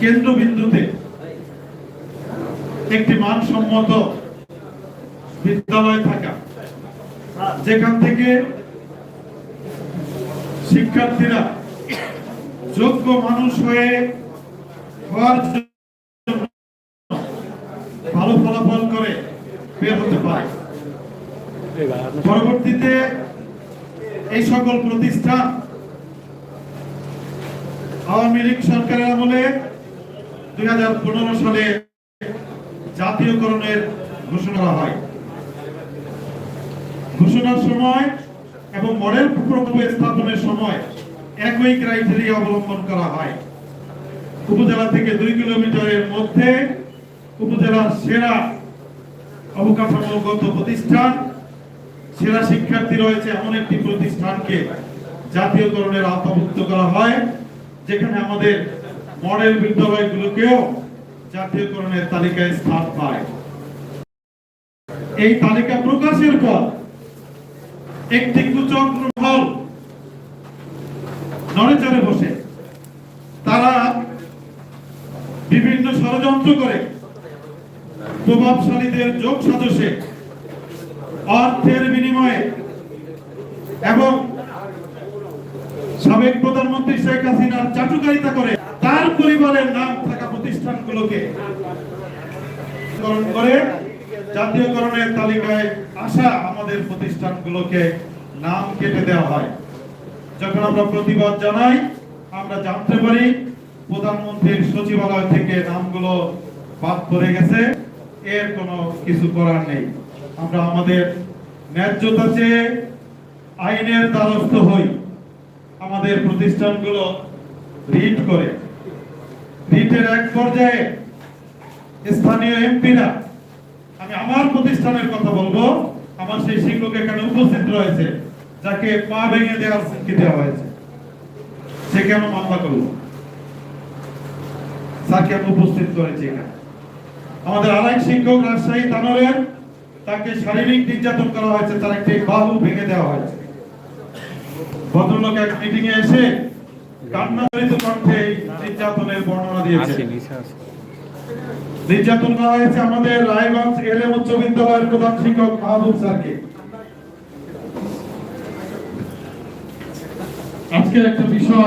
কেন্দ্রবিন্দুতে একটি মানসম্মত বিদ্যালয় থাকা। যেখান থেকে শিক্ষার্থীরা যোগ্য মানুষ হয়ে হওয়ার ভালো ফলাফল করে বের হতে পারে। পরবর্তীতে এই সকল প্রতিষ্ঠান আওয়ামী লীগ সরকারের আমলে দুই হাজার পনেরো সালে জাতীয়করণের ঘোষণা হয়। ঘোষণার সময় এবং মডেল প্রকল্প স্থাপনের সময় একই ক্রাইটেরিয়া অবলম্বন করা হয়। উপজেলা থেকে দুই কিলোমিটারের মধ্যে উপজেলার সেরা অবকাঠামোগত প্রতিষ্ঠান, সেরা শিক্ষার্থী রয়েছে এমন একটি প্রতিষ্ঠানকে জাতীয়করণের আওতাভুক্ত করা হয়, যেখানে আমাদের মডেল বিদ্যালয়গুলোকেও জাতীয়করণের তালিকায় স্থান পায়। এই তালিকা প্রকাশের পর একটি কুচক্র হল নড়েচড়ে বসে। তারা বিভিন্ন ষড়যন্ত্র করে প্রভাবশালীদের যোগ সাজসে, অর্থের বিনিময়ে এবং সাবেক প্রধানমন্ত্রী শেখ হাসিনার চাটুকারিতা করে পরিবারের নাম থাকা প্রতিষ্ঠানগুলোকে। করে, জাতীয়করণের তালিকায় আসা আমাদের প্রতিষ্ঠানগুলোকে নাম কেটে দেওয়া হয়। যখন আমরা প্রতিবাদ জানাই, আমরা জানতে পারি প্রধানমন্ত্রীর সচিবালয় থেকে নামগুলো বাদ পড়ে গেছে। এর কোনো কিছু করার নেই। আমরা আমাদের ন্যায্যতা চেয়ে আইনের দ্বারস্থ হই। আমাদের প্রতিষ্ঠানগুলো রিট করে। রিটের এক পর্যায়ে স্থানীয় এমপিরা, আমি আমার প্রতিষ্ঠানের কথা বলব, আমার সেই শিক্ষক এখানে উপস্থিত রয়েছে, যাকে পা ভেঙে দেওয়ার হুমকি দেওয়া হয়েছে। সে কেন মামলা করল? তাকে আমি উপস্থিত করেছি এখানে। আমাদের আরেক শিক্ষক, রাজশাহী তানোরের তাকে শারীরিক নির্যাতন করা হয়েছে, তার একটি বাহু ভেঙে দেওয়া হয়েছে। ভদ্রলোক এক মিটিং এ এসে কান্নাজড়িত কণ্ঠে নির্যাতনের বর্ণনা দিয়েছে। নির্যাতন করা হয়েছে আমাদের রায়গঞ্জ এলএম উচ্চ বিদ্যালয়ের প্রধান শিক্ষক মাহবুব স্যারকে। আজকের একটা বিষয়